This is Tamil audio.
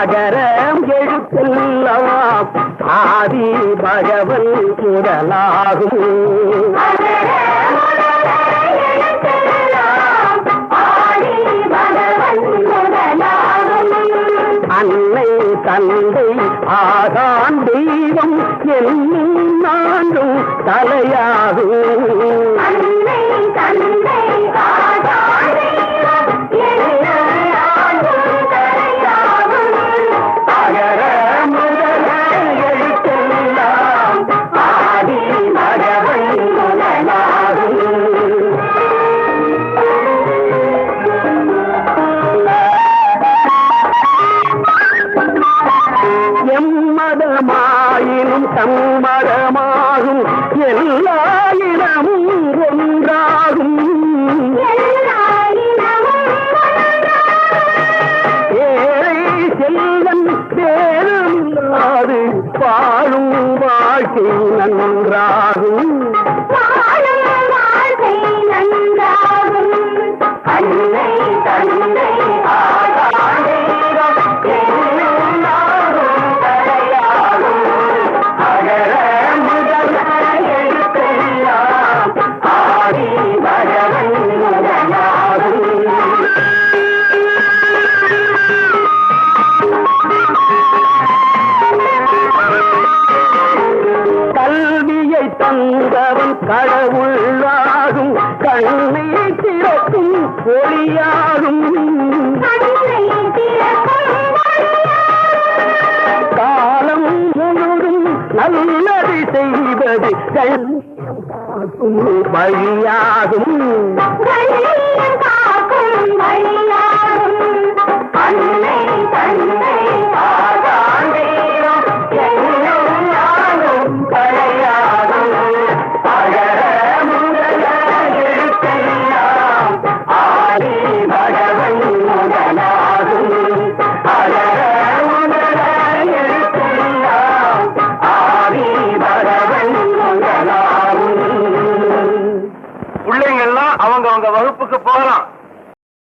அகரம் எழுத்தெல்லாம் ஆதி பகவன் முதலாகும். அன்னை தந்தை ஆகான் தெய்வம் என்னும் நான்கும் தலையாகும். எல்லாயிரமும் ஒன்றாகும். ஏழை செல்வன் பேருமில்லாது வாழும் வாழ்க்கை நன்றாகும். தந்தவன் கடவுளாகும். கண்ணை திறக்கும் ஒளியாகும். காலம் முழுதும் நல்லது செய்வது கண்ணியம் வழியாகும். அவங்க அவங்க வகுப்புக்கு போகலாம்.